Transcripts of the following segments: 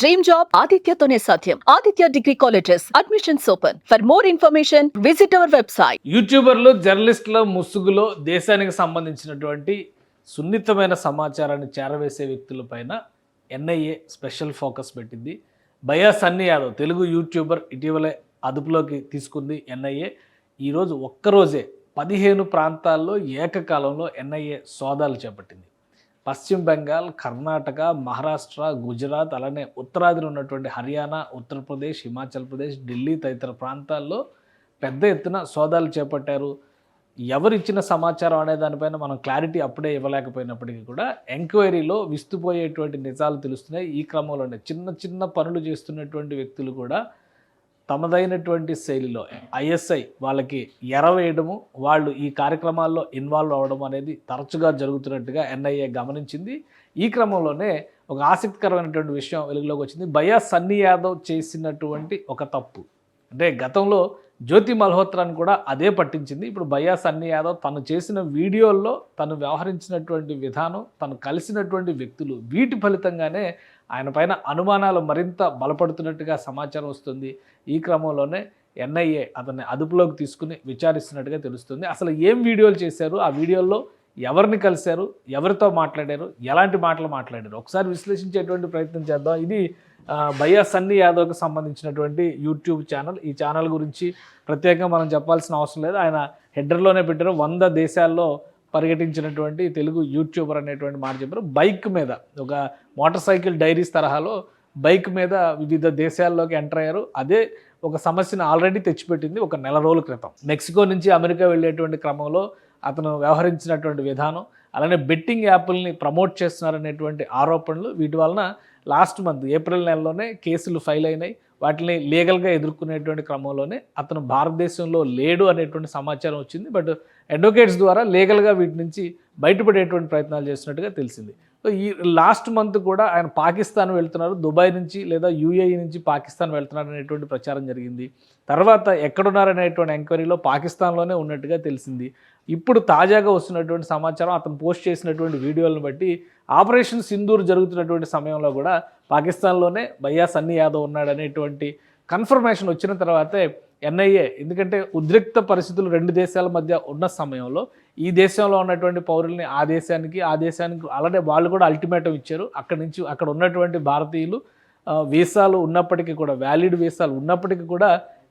Dream job ఆదిత్యతోనే సాధ్యం Aditya degree colleges admissions open for more information visit our website యూట్యూబర్లు జర్నలిస్టుల ముసుగులో దేశానికి సంబంధించినటువంటి సున్నితమైన సమాచారాన్ని చేరవేసే వ్యక్తులపైన ఎన్ఐఏ స్పెషల్ ఫోకస్ పెట్టింది. భయా సన్నీ యాదవ్ తెలుగు యూట్యూబర్ ఇటీవలే అదుపులోకి తీసుకుంది ఎన్ఐఏ. ఈరోజు ఒక్కరోజే పదిహేను ప్రాంతాల్లో ఏకకాలంలో ఎన్ఐఏ సోదాలు చేపట్టింది. పశ్చిమ బెంగాల్ కర్ణాటక మహారాష్ట్ర గుజరాత్ అలానే ఉత్తరాదిలో ఉన్నటువంటి హర్యానా ఉత్తరప్రదేశ్ హిమాచల్ ప్రదేశ్ ఢిల్లీ తదితర ప్రాంతాల్లో పెద్ద ఎత్తున సోదాలు చేపట్టారు. ఎవరిచ్చిన సమాచారం అనే దానిపైన మనం క్లారిటీ అప్పుడే ఇవ్వలేకపోయినప్పటికీ కూడా ఎంక్వైరీలో విస్తుపోయేటువంటి నిజాలు తెలుస్తున్నాయి. ఈ క్రమంలోనే చిన్న చిన్న పనులు చేస్తున్నటువంటి వ్యక్తులు కూడా తమదైనటువంటి శైలిలో ఐఎస్ఐ వాళ్ళకి ఎరవేయడము వాళ్ళు ఈ కార్యక్రమాల్లో ఇన్వాల్వ్ అవ్వడం అనేది తరచుగా జరుగుతున్నట్టుగా ఎన్ఐఏ గమనించింది. ఈ క్రమంలోనే ఒక ఆసక్తికరమైనటువంటి విషయం వెలుగులోకి వచ్చింది. భయా సన్నీ యాదవ్ చేసినటువంటి ఒక తప్పు. అంటే గతంలో జ్యోతి మల్హోత్రాని కూడా అదే పట్టించింది. ఇప్పుడు బయ్యా సన్నీ యాదవ్ తను చేసిన వీడియోల్లో తను వ్యవహరించినటువంటి విధానం తను కలిసినటువంటి వ్యక్తులు వీటి ఫలితంగానే ఆయన పైన అనుమానాలు మరింత బలపడుతున్నట్టుగా సమాచారం వస్తుంది. ఈ క్రమంలోనే ఎన్ఐఏ అతన్ని అదుపులోకి తీసుకుని విచారిస్తున్నట్టుగా తెలుస్తుంది. అసలు ఏం వీడియోలు చేశారు? ఆ వీడియోల్లో ఎవరిని కలిశారు ఎవరితో మాట్లాడారు ఎలాంటి మాటలు మాట్లాడారు? ఒకసారి విశ్లేషించేటువంటి ప్రయత్నం చేద్దాం. ఇది భయా భయ్యా సన్నీ యాదవ్కి సంబంధించినటువంటి యూట్యూబ్ ఛానల్. ఈ ఛానల్ గురించి ప్రత్యేకంగా మనం చెప్పాల్సిన అవసరం లేదు. ఆయన హెడర్లోనే పెట్టారు. వంద దేశాల్లో పర్యటించినటువంటి తెలుగు యూట్యూబర్ అనేటువంటి మాట చెప్పారు. బైక్ మీద ఒక మోటార్ సైకిల్ డైరీస్ తరహాలో బైక్ మీద వివిధ దేశాల్లోకి ఎంటర్ అయ్యారు. అదే ఒక సమస్యను ఆల్రెడీ తెచ్చిపెట్టింది ఒక నెల రోజుల క్రితం. మెక్సికో నుంచి అమెరికా వెళ్ళేటువంటి క్రమంలో అతను వ్యవహరించినటువంటి విధానం అలానే బెట్టింగ్ యాప్ల్ని ప్రమోట్ చేస్తున్నారనేటువంటి ఆరోపణలు వీటి వలన లాస్ట్ మంత్ ఏప్రిల్ నెలలోనే కేసులు ఫైల్ అయినాయి. వాటిని లీగల్గా ఎదుర్కొనేటువంటి క్రమంలోనే అతను భారతదేశంలో లేడు అనేటువంటి సమాచారం వచ్చింది. బట్ అడ్వకేట్స్ ద్వారా లీగల్గా వీటి నుంచి బయటపడేటువంటి ప్రయత్నాలు చేస్తున్నట్టుగా తెలిసింది. సో ఈ లాస్ట్ మంత్ కూడా ఆయన పాకిస్తాన్ వెళ్తున్నారు దుబాయ్ నుంచి లేదా యూఏఈ నుంచి పాకిస్తాన్ వెళ్తున్నారు అనేటువంటి ప్రచారం జరిగింది. తర్వాత ఎక్కడున్నారనేటువంటి ఎంక్వైరీలో పాకిస్తాన్లోనే ఉన్నట్టుగా తెలిసింది. ఇప్పుడు తాజాగా వస్తున్నటువంటి సమాచారం అతను పోస్ట్ చేసినటువంటి వీడియోలను బట్టి ఆపరేషన్ సింధూర్ జరుగుతున్నటువంటి సమయంలో కూడా పాకిస్తాన్లోనే భయ్యా సన్నీ యాదవ్ ఉన్నాడనేటువంటి కన్ఫర్మేషన్ వచ్చిన తర్వాతే ఎన్ఐఏ ఎందుకంటే ఉద్రిక్త పరిస్థితులు రెండు దేశాల మధ్య ఉన్న సమయంలో ఈ దేశంలో ఉన్నటువంటి పౌరుల్ని ఆ దేశానికి ఆ దేశానికి అలాగే వాళ్ళు కూడా అల్టిమేటం ఇచ్చారు. అక్కడి నుంచి అక్కడ ఉన్నటువంటి భారతీయులు వీసాలు ఉన్నప్పటికీ కూడా వ్యాలిడ్ వీసాలు ఉన్నప్పటికీ కూడా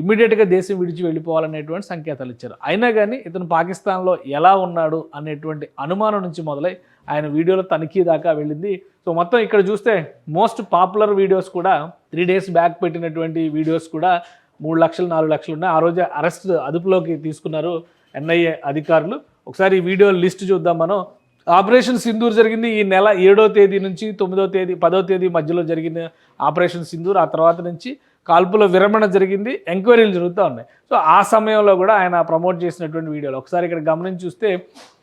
ఇమ్మీడియట్గా దేశం విడిచి వెళ్ళిపోవాలనేటువంటి సంకేతాలు ఇచ్చారు. అయినా కానీ ఇతను పాకిస్తాన్లో ఎలా ఉన్నాడు అనేటువంటి అనుమానం నుంచి మొదలై ఆయన వీడియోలో తనిఖీ దాకా వెళ్ళింది. సో మొత్తం ఇక్కడ చూస్తే మోస్ట్ పాపులర్ వీడియోస్ కూడా త్రీ డేస్ బ్యాక్ పెట్టినటువంటి వీడియోస్ కూడా మూడు లక్షలు నాలుగు లక్షలు ఉన్నాయి. ఆ రోజే అరెస్ట్ అదుపులోకి తీసుకున్నారు ఎన్ఐఏ అధికారులు. ఒకసారి ఈ వీడియో లిస్ట్ చూద్దాం మనం. ఆపరేషన్ సింధూర్ జరిగింది ఈ నెల ఏడో తేదీ నుంచి తొమ్మిదో తేదీ పదో తేదీ మధ్యలో జరిగిన ఆపరేషన్ సింధూర్ ఆ తర్వాత నుంచి కాల్పుల విరమణ జరిగింది ఎంక్వైరీలు జరుగుతూ ఉన్నాయి. సో ఆ సమయంలో కూడా ఆయన ప్రమోట్ చేసినటువంటి వీడియోలు. ఒకసారి ఇక్కడ గమనించి చూస్తే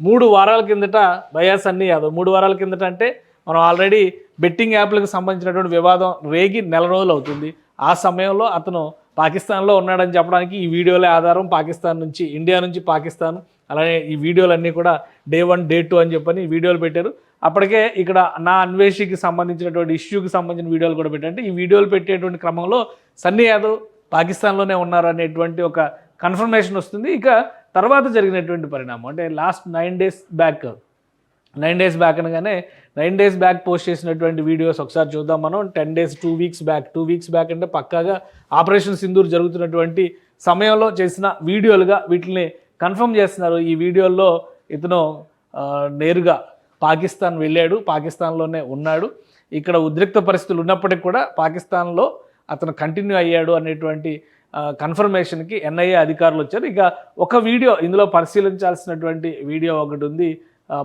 మూడు వారాల కిందట బయాస్ అన్నీ యాదవ్ మూడు వారాల కిందట అంటే మనం ఆల్రెడీ బెట్టింగ్ యాప్లకు సంబంధించినటువంటి వివాదం రేగి నెల రోజులు అవుతుంది. ఆ సమయంలో అతను పాకిస్తాన్లో ఉన్నాడని చెప్పడానికి ఈ వీడియోలే ఆధారం. పాకిస్తాన్ నుంచి ఇండియా నుంచి పాకిస్తాన్ అలానే ఈ వీడియోలన్నీ కూడా డే వన్ డే టూ అని చెప్పని వీడియోలు పెట్టారు. అప్పటికే ఇక్కడ నా అన్వేషికి సంబంధించినటువంటి ఇష్యూకి సంబంధించిన వీడియోలు కూడా పెట్టారు. అంటే ఈ వీడియోలు పెట్టేటువంటి క్రమంలో సన్నీ యాదవ్ పాకిస్తాన్లోనే ఉన్నారు అనేటువంటి ఒక కన్ఫర్మేషన్ వస్తుంది. ఇక తర్వాత జరిగినటువంటి పరిణామం అంటే last nine days back nine days back అనగానే నైన్ డేస్ బ్యాక్ పోస్ట్ చేసినటువంటి వీడియోస్ ఒకసారి చూద్దాం మనం. Ten days two weeks back two weeks back అంటే పక్కాగా ఆపరేషన్ సింధూర్ జరుగుతున్నటువంటి సమయంలో చేసిన వీడియోలుగా వీటిని కన్ఫర్మ్ చేస్తున్నారు ఈ వీడియోల్లో ఇతను నేరుగా పాకిస్తాన్ వెళ్ళాడు పాకిస్తాన్లోనే ఉన్నాడు. ఇక్కడ ఉద్రిక్త పరిస్థితులు ఉన్నప్పటికీ కూడా పాకిస్తాన్లో అతను కంటిన్యూ అయ్యాడు అనేటువంటి కన్ఫర్మేషన్కి ఎన్ఐఏ అధికారులు వచ్చారు. ఇక ఒక వీడియో ఇందులో పరిశీలించాల్సినటువంటి వీడియో ఒకటి ఉంది.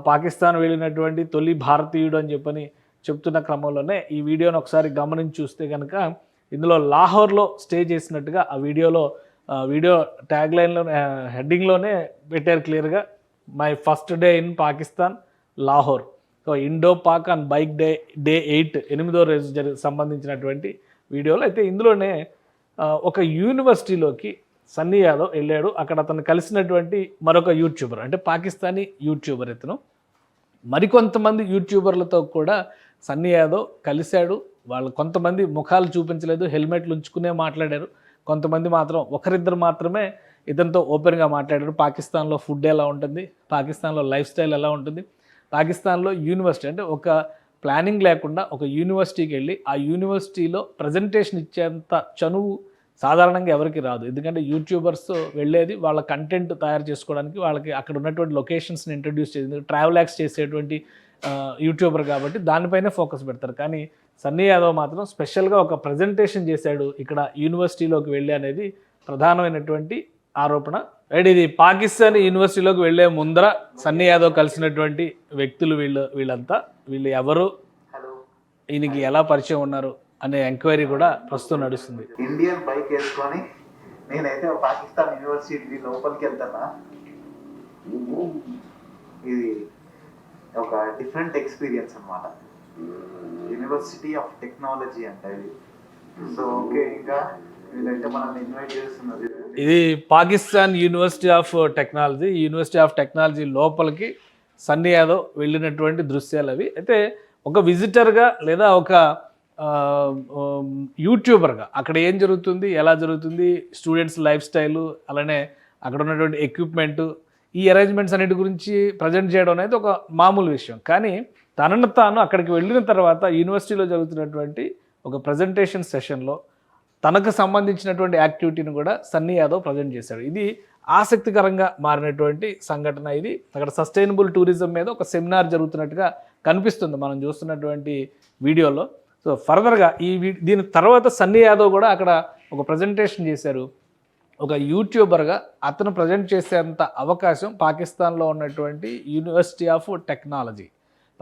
పాకిస్తాన్ వెళ్ళినటువంటి తొలి భారతీయుడు అని చెప్పని చెప్తున్న క్రమంలోనే ఈ వీడియోని ఒకసారి గమనించి చూస్తే కనుక ఇందులో లాహోర్లో స్టే చేసినట్టుగా ఆ వీడియోలో వీడియో ట్యాగ్ లైన్లో హెడ్డింగ్లోనే పెట్టారు క్లియర్గా. My first day in Pakistan Lahore. So Indo Pak and bike day day eight ఎనిమిదో రోజు జరి సంబంధించినటువంటి వీడియోలో. అయితే ఇందులోనే ఒక యూనివర్సిటీలోకి సన్నీ యాదవ్ వెళ్ళాడు. అక్కడ అతను కలిసినటువంటి మరొక యూట్యూబర్ అంటే పాకిస్తానీ యూట్యూబర్ ఇతను. మరికొంతమంది యూట్యూబర్లతో కూడా సన్నీ యాదవ్ కలిశాడు. వాళ్ళు కొంతమంది ముఖాలు చూపించలేదు హెల్మెట్లు ఉంచుకునే మాట్లాడారు. కొంతమంది మాత్రం ఒకరిద్దరు మాత్రమే ఇతనితో ఓపెన్గా మాట్లాడారు. పాకిస్తాన్లో ఫుడ్ ఎలా ఉంటుంది? పాకిస్తాన్లో లైఫ్ స్టైల్ ఎలా ఉంటుంది? పాకిస్తాన్లో యూనివర్సిటీ అంటే ఒక ప్లానింగ్ లేకుండా ఒక యూనివర్సిటీకి వెళ్ళి ఆ యూనివర్సిటీలో ప్రజెంటేషన్ ఇచ్చేంత చనువు సాధారణంగా ఎవరికి రాదు. ఎందుకంటే యూట్యూబర్స్ వెళ్ళేది వాళ్ళ కంటెంట్ తయారు చేసుకోవడానికి వాళ్ళకి అక్కడ ఉన్నటువంటి లొకేషన్స్ని ఇంట్రడ్యూస్ చేసి ట్రావెల్ యాక్స్ చేసేటువంటి యూట్యూబర్ కాబట్టి దానిపైనే ఫోకస్ పెడతారు. కానీ సన్నీ యాదవ్ మాత్రం స్పెషల్గా ఒక ప్రజెంటేషన్ చేశాడు ఇక్కడ యూనివర్సిటీలోకి వెళ్ళి అనేది ప్రధానమైనటువంటి ఆరోపణ. రైట్ ఇది పాకిస్తాన్ యూనివర్సిటీలోకి వెళ్ళే ముందర సన్నీ యాదవ్ కలిసినటువంటి వ్యక్తులు వీళ్ళు వీళ్ళంతా. వీళ్ళు ఎవరు? ఈయనకి ఎలా పరిచయం ఉన్నారు అనే ఎంక్వైరీ కూడా ప్రస్తుతం నడుస్తుంది. ఇండియన్ బైక్ వేసుకొని నేనైతే పాకిస్తాన్ యూనివర్సిటీ లోపలికి వెళ్తానా ఇది ఒక డిఫరెంట్ ఎక్స్పీరియన్స్ అన్నమాట. యూనివర్సిటీ ఆఫ్ టెక్నాలజీ అంట ఇది. సో ఓకే ఇంకా వీళ్ళైతే మనం ఇన్వైట్ చేస్తున్నది. ఇది Pakistan university of technology university of technology లోపలికి సన్నీ యాదవ్ వెళ్ళినటువంటి దృశ్యాలు అవి. అయితే ఒక విజిటర్గా లేదా ఒక యూట్యూబర్గా అక్కడ ఏం జరుగుతుంది ఎలా జరుగుతుంది స్టూడెంట్స్ లైఫ్ స్టైలు అలానే అక్కడ ఉన్నటువంటి ఎక్విప్మెంట్ ఈ అరేంజ్మెంట్స్ అన్నిటి గురించి ప్రజెంట్ చేయడం అనేది ఒక మామూలు విషయం. కానీ తనను తాను అక్కడికి వెళ్ళిన తర్వాత యూనివర్సిటీలో జరుగుతున్నటువంటి ఒక ప్రజెంటేషన్ సెషన్లో తనకు సంబంధించినటువంటి యాక్టివిటీని కూడా సన్నీ యాదవ్ ప్రజెంట్ చేశాడు. ఇది ఆసక్తికరంగా మారినటువంటి సంఘటన ఇది. అక్కడ సస్టైనబుల్ టూరిజం మీద ఒక సెమినార్ జరుగుతున్నట్టుగా కనిపిస్తుంది మనం చూస్తున్నటువంటి వీడియోలో. సో ఫర్దర్గా ఈ వీ దీని తర్వాత సన్నీ యాదవ్ కూడా అక్కడ ఒక ప్రజెంటేషన్ చేశారు. ఒక యూట్యూబర్గా అతను ప్రజెంట్ చేసేంత అవకాశం పాకిస్తాన్లో ఉన్నటువంటి university of technology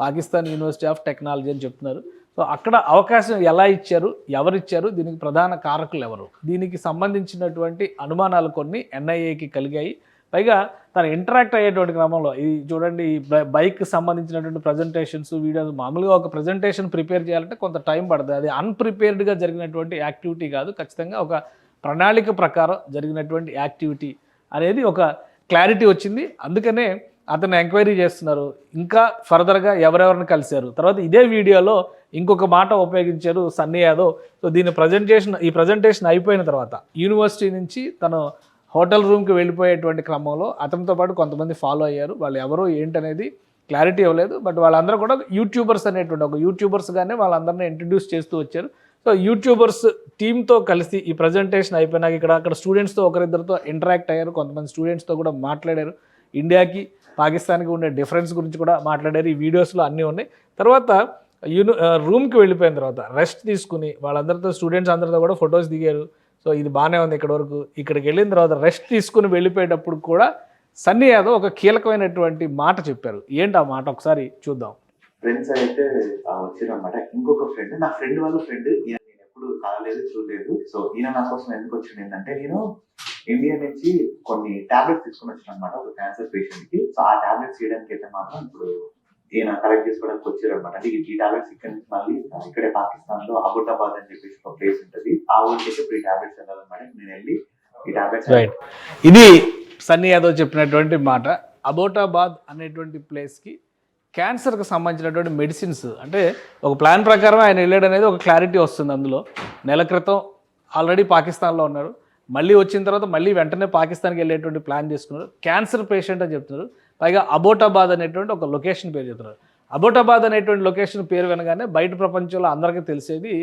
Pakistan university of technology అని చెప్తున్నారు. సో అక్కడ అవకాశం ఎలా ఇచ్చారు? ఎవరు ఇచ్చారు? దీనికి ప్రధాన కారకులు ఎవరు? దీనికి సంబంధించినటువంటి అనుమానాలు కొన్ని ఎన్ఐఏకి కలిగాయి. పైగా తను ఇంటరాక్ట్ అయ్యేటువంటి క్రమంలో ఇది చూడండి ఈ బైక్ సంబంధించినటువంటి ప్రజెంటేషన్స్ వీడియోస్ మామూలుగా ఒక ప్రజెంటేషన్ ప్రిపేర్ చేయాలంటే కొంత టైం పడుతుంది. అది అన్ప్రిపేర్డ్గా జరిగినటువంటి యాక్టివిటీ కాదు. ఖచ్చితంగా ఒక ప్రణాళిక ప్రకారం జరిగినటువంటి యాక్టివిటీ అనేది ఒక క్లారిటీ వచ్చింది. అందుకనే అతను ఎంక్వైరీ చేస్తున్నారు. ఇంకా ఫర్దర్గా ఎవరెవరిని కలిశారు? తర్వాత ఇదే వీడియోలో ఇంకొక మాట ఉపయోగించారు సన్నీ యాదవ్. సో దీని ప్రజెంటేషన్ ఈ ప్రజెంటేషన్ అయిపోయిన తర్వాత యూనివర్సిటీ నుంచి తను హోటల్ రూమ్కి వెళ్ళిపోయేటువంటి క్రమంలో అతనితో పాటు కొంతమంది ఫాలో అయ్యారు. వాళ్ళు ఎవరు ఏంటనేది క్లారిటీ ఇవ్వలేదు. బట్ వాళ్ళందరూ కూడా యూట్యూబర్స్ అనేటువంటి ఒక యూట్యూబర్స్గానే వాళ్ళందరినీ ఇంట్రడ్యూస్ చేస్తూ వచ్చారు. సో యూట్యూబర్స్ టీంతో కలిసి ఈ ప్రజెంటేషన్ అయిపోయినాక ఇక్కడ అక్కడ స్టూడెంట్స్తో ఒకరిద్దరితో ఇంటరాక్ట్ అయ్యారు. కొంతమంది స్టూడెంట్స్తో కూడా మాట్లాడారు. ఇండియాకి పాకిస్తాన్కి ఉండే డిఫరెన్స్ గురించి కూడా మాట్లాడారు. ఈ వీడియోస్లో అన్నీ ఉన్నాయి. తర్వాత యూని రూమ్కి వెళ్ళిపోయిన తర్వాత రెస్ట్ తీసుకుని వాళ్ళందరితో స్టూడెంట్స్ అందరితో కూడా ఫొటోస్ దిగారు. సో ఇది బాగానే ఉంది ఇక్కడ వరకు. ఇక్కడికి వెళ్ళిన తర్వాత రెస్ట్ తీసుకుని వెళ్ళిపోయేటప్పుడు కూడా సన్నీ యాదవ్ ఒక కీలకమైనటువంటి మాట చెప్పారు. ఏంటి ఆ మాట? ఒకసారి చూద్దాం. ఫ్రెండ్స్ అయితే వచ్చారు ఇంకొక ఫ్రెండ్ నా ఫ్రెండ్ వాళ్ళ ఫ్రెండ్ నేను ఎప్పుడు కాలేదు చూడలేదు. సో ఈయన నా కోసం ఎందుకు వచ్చింది ఏంటంటే నేను ఇండియా నుంచి కొన్ని టాబ్లెట్స్ తీసుకుని వచ్చాను అనమాట ఒక క్యాన్సర్ పేషెంట్కి. సో ఆ టాబ్లెట్స్ చేయడానికి అయితే మాత్రం ఇప్పుడు ఈయన కలెక్ట్ చేసుకోవడానికి వచ్చారు అనమాట అంటే ఈ టాబ్లెట్స్ ఇక్కడ నుంచి మళ్ళీ ఇక్కడే పాకిస్తాన్లో అబుటాబాద్ అని చెప్పేసి ఒక ప్లేస్ ఉంటుంది. ఆ ఊరికి అయితే ఇప్పుడు ఈ టాబ్లెట్స్ వెళ్ళాలన్నమాట నేను వెళ్ళి ఈ టాబ్లెట్స్ ఇది సన్నీ యాదవ్ చెప్పినటువంటి మాట. అబోటాబాద్ అనేటువంటి ప్లేస్కి క్యాన్సర్కి సంబంధించినటువంటి మెడిసిన్స్ అంటే ఒక ప్లాన్ ప్రకారం ఆయన వెళ్ళాడు అనేది ఒక క్లారిటీ వస్తుంది అందులో. నెల క్రితం ఆల్రెడీ పాకిస్తాన్లో ఉన్నారు. మళ్ళీ వచ్చిన తర్వాత మళ్ళీ వెంటనే పాకిస్తాన్కి వెళ్ళేటువంటి ప్లాన్ చేసుకున్నారు. క్యాన్సర్ పేషెంట్ అని చెప్తున్నారు. పైగా అబోటాబాద్ అనేటువంటి ఒక లొకేషన్ పేరు చెప్తున్నారు. అబోటాబాద్ అనేటువంటి లొకేషన్ పేరు వినగానే బయట ప్రపంచంలో అందరికీ తెలిసేది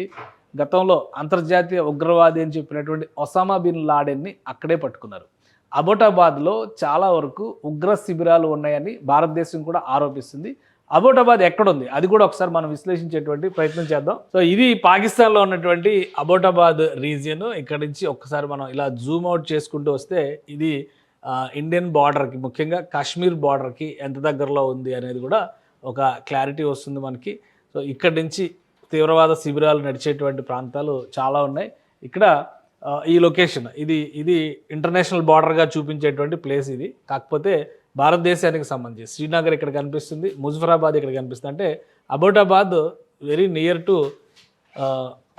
గతంలో అంతర్జాతీయ ఉగ్రవాది అని చెప్పినటువంటి ఒసామా బిన్ లాడెన్ని అక్కడే పట్టుకున్నారు. అబోటాబాద్లో చాలా వరకు ఉగ్ర శిబిరాలు ఉన్నాయని భారతదేశం కూడా ఆరోపిస్తుంది. అబోటాబాద్ ఎక్కడుంది? అది కూడా ఒకసారి మనం విశ్లేషించేటువంటి ప్రయత్నం చేద్దాం. సో ఇది పాకిస్తాన్లో ఉన్నటువంటి అబోటాబాద్ రీజియన్ ఇక్కడ నుంచి ఒక్కసారి మనం ఇలా జూమ్ అవుట్ చేసుకుంటూ వస్తే ఇది ఇండియన్ బార్డర్కి ముఖ్యంగా కాశ్మీర్ బార్డర్కి ఎంత దగ్గరలో ఉంది అనేది కూడా ఒక క్లారిటీ వస్తుంది మనకి. సో ఇక్కడి నుంచి తీవ్రవాద శిబిరాలు నడిచేటువంటి ప్రాంతాలు చాలా ఉన్నాయి. ఇక్కడ ఈ లొకేషన్ ఇది ఇది ఇంటర్నేషనల్ బార్డర్గా చూపించేటువంటి ప్లేస్ ఇది. కాకపోతే భారతదేశానికి సంబంధించి. శ్రీనగర్ ఇక్కడ కనిపిస్తుంది ముజఫరాబాద్ ఇక్కడ కనిపిస్తుంది. అంటే Abbottabad very near to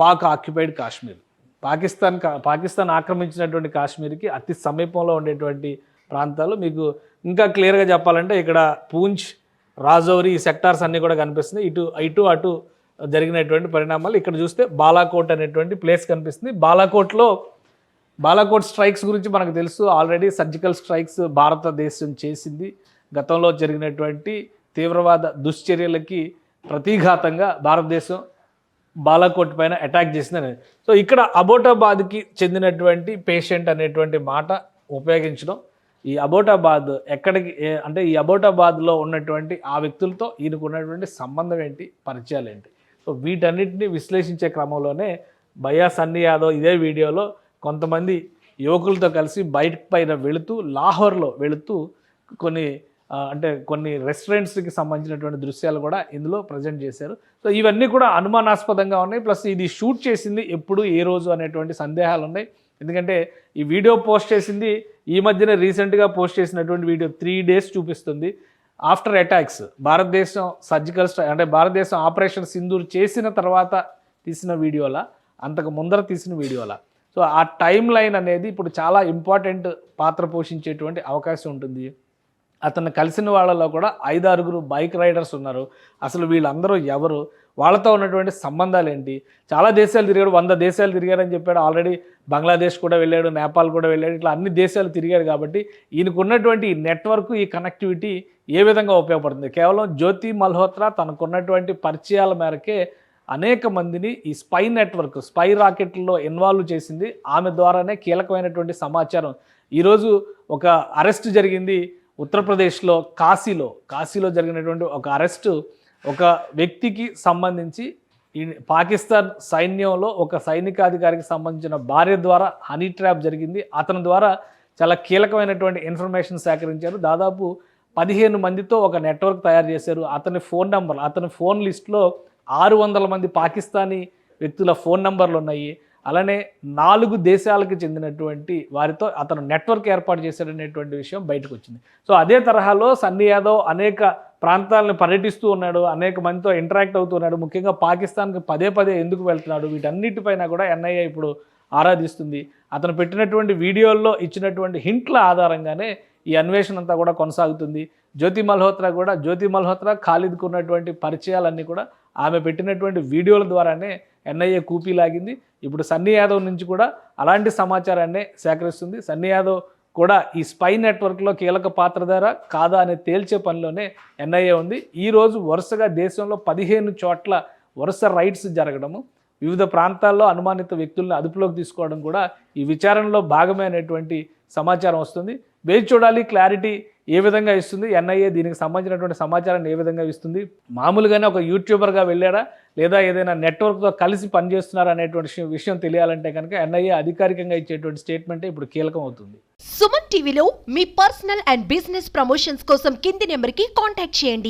Pak occupied Kashmir. Pakistan కా- పాకిస్తాన్ ఆక్రమించినటువంటి కాశ్మీర్కి అతి సమీపంలో ఉండేటువంటి ప్రాంతాలు. మీకు ఇంకా క్లియర్గా చెప్పాలంటే ఇక్కడ పూంచ్ రాజౌరి ఈ సెక్టార్స్ అన్నీ కూడా కనిపిస్తున్నాయి ఇటు ఇటు అటు జరిగినటువంటి పరిణామాలు. ఇక్కడ చూస్తే బాలాకోట్ అనేటువంటి ప్లేస్ కనిపిస్తుంది. బాలాకోట్లో బాలాకోట్ స్ట్రైక్స్ గురించి మనకు తెలుసు. ఆల్రెడీ సర్జికల్ స్ట్రైక్స్ భారతదేశం చేసింది. గతంలో జరిగినటువంటి తీవ్రవాద దుశ్చర్యలకి ప్రతీఘాతంగా భారతదేశం బాలాకోట్ పైన అటాక్ చేసిందని. సో ఇక్కడ అబోటాబాద్కి చెందినటువంటి పేషెంట్ అనేటువంటి మాట ఉపయోగించడం. ఈ అబోటాబాద్ ఎక్కడికి అంటే ఈ అబోటాబాద్లో ఉన్నటువంటి ఆ వ్యక్తులతో ఈయనకు ఉన్నటువంటి సంబంధం ఏంటి పరిచయాలు ఏంటి? సో వీటన్నిటిని విశ్లేషించే క్రమంలోనే భయా సన్నీ యాదవ్ ఇదే వీడియోలో కొంతమంది యువకులతో కలిసి బైక్ పైన వెళుతూ లాహోర్లో వెళుతూ కొన్ని అంటే కొన్ని రెస్టారెంట్స్కి సంబంధించినటువంటి దృశ్యాలు కూడా ఇందులో ప్రజెంట్ చేశారు. సో ఇవన్నీ కూడా అనుమానాస్పదంగా ఉన్నాయి. ప్లస్ ఇది షూట్ చేసింది ఎప్పుడు ఏ రోజు అనేటువంటి సందేహాలు ఉన్నాయి. ఎందుకంటే ఈ వీడియో పోస్ట్ చేసింది ఈ మధ్యన రీసెంట్గా పోస్ట్ చేసినటువంటి వీడియో త్రీ డేస్ చూపిస్తుంది. ఆఫ్టర్ అటాక్స్ భారతదేశం సర్జికల్ స్ట్రైక్ అంటే భారతదేశం ఆపరేషన్ సింధూర్ చేసిన తర్వాత తీసిన వీడియోలా అంతకు ముందర తీసిన వీడియోలా. సో ఆ టైం లైన్ అనేది ఇప్పుడు చాలా ఇంపార్టెంట్ పాత్ర పోషించేటువంటి అవకాశం ఉంటుంది. అతను కలిసిన వాళ్ళలో కూడా ఐదారుగురు బైక్ రైడర్స్ ఉన్నారు. అసలు వీళ్ళందరూ ఎవరు? వాళ్ళతో ఉన్నటువంటి సంబంధాలు ఏంటి? చాలా దేశాలు తిరిగాడు వంద దేశాలు తిరిగాడని చెప్పాడు. ఆల్రెడీ బంగ్లాదేశ్ కూడా వెళ్ళాడు నేపాల్ కూడా వెళ్ళాడు ఇట్లా అన్ని దేశాలు తిరిగాడు కాబట్టి ఈయనకు ఉన్నటువంటి ఈ నెట్వర్క్ ఈ కనెక్టివిటీ ఏ విధంగా ఉపయోగపడుతుంది? కేవలం జ్యోతి మల్హోత్రా తనకున్నటువంటి పరిచయాల మేరకే అనేక మందిని ఈ స్పై నెట్వర్క్ స్పై రాకెట్లో ఇన్వాల్వ్ చేసింది. ఆమె ద్వారానే కీలకమైనటువంటి సమాచారం. ఈరోజు ఒక అరెస్ట్ జరిగింది ఉత్తరప్రదేశ్లో కాశీలో. కాశీలో జరిగినటువంటి ఒక అరెస్టు ఒక వ్యక్తికి సంబంధించి ఈ పాకిస్తాన్ సైన్యంలో ఒక సైనికాధికారికి సంబంధించిన భార్య ద్వారా హనీ ట్రాప్ జరిగింది. అతని ద్వారా చాలా కీలకమైనటువంటి ఇన్ఫర్మేషన్ సేకరించారు. దాదాపు పదిహేను మందితో ఒక నెట్వర్క్ తయారు చేశారు. అతని ఫోన్ నంబర్ అతని ఫోన్ లిస్ట్లో ఆరు వందల మంది పాకిస్తానీ వ్యక్తుల ఫోన్ నంబర్లు ఉన్నాయి. అలానే నాలుగు దేశాలకు చెందినటువంటి వారితో అతను నెట్వర్క్ ఏర్పాటు చేశాడనేటువంటి విషయం బయటకు వచ్చింది సో అదే తరహాలో సన్నీ యాదవ్ అనేక ప్రాంతాలను పర్యటిస్తూ ఉన్నాడు. అనేక మందితో ఇంటరాక్ట్ అవుతున్నాడు ముఖ్యంగా పాకిస్తాన్కి పదే పదే ఎందుకు వెళ్తున్నాడు? వీటన్నిటిపైన కూడా ఎన్ఐఏ ఇప్పుడు ఆరాధిస్తుంది. అతను పెట్టినటువంటి వీడియోల్లో ఇచ్చినటువంటి హింట్ల ఆధారంగానే ఈ అన్వేషణ అంతా కూడా కొనసాగుతుంది. జ్యోతి మల్హోత్రా కూడా జ్యోతి మల్హోత్రా ఖాళీద్కు ఉన్నటువంటి పరిచయాలన్నీ కూడా ఆమె పెట్టినటువంటి వీడియోల ద్వారానే ఎన్ఐఏ కూపీ లాగింది ఇప్పుడు సన్నీ యాదవ్ నుంచి కూడా అలాంటి సమాచారాన్ని సేకరిస్తుంది. సన్నీ యాదవ్ కూడా ఈ స్పై నెట్వర్క్లో కీలక పాత్రధార కాదా అని తేల్చే పనిలోనే ఎన్ఐఏ ఉంది. ఈరోజు వరుసగా దేశంలో పదిహేను చోట్ల వరుస రైడ్స్ జరగడము వివిధ ప్రాంతాల్లో అనుమానిత వ్యక్తులను అదుపులోకి తీసుకోవడం కూడా ఈ విచారణలో భాగమే అనేటువంటి సమాచారం వస్తుంది. వేచి చూడాలి క్లారిటీ ఏ విధంగా ఇస్తుంది ఎన్ఐఏ దీనికి సంబంధించినటువంటి సమాచారాన్ని ఏ విధంగా ఇస్తుంది మామూలుగానే ఒక యూట్యూబర్గా వెళ్ళాడా లేదా ఏదైనా నెట్వర్క్తో కలిసి పనిచేస్తున్నారా అనేటువంటి విషయం- తెలియాలంటే కనుక ఎన్ఐఏ అధికారికంగా ఇచ్చేటువంటి స్టేట్మెంటే ఇప్పుడు కీలకం అవుతుంది. సుమన్ టీవీలో మీ పర్సనల్ అండ్ బిజినెస్ ప్రమోషన్స్ కోసం కింది నెంబర్కి కాంటాక్ట్ చేయండి.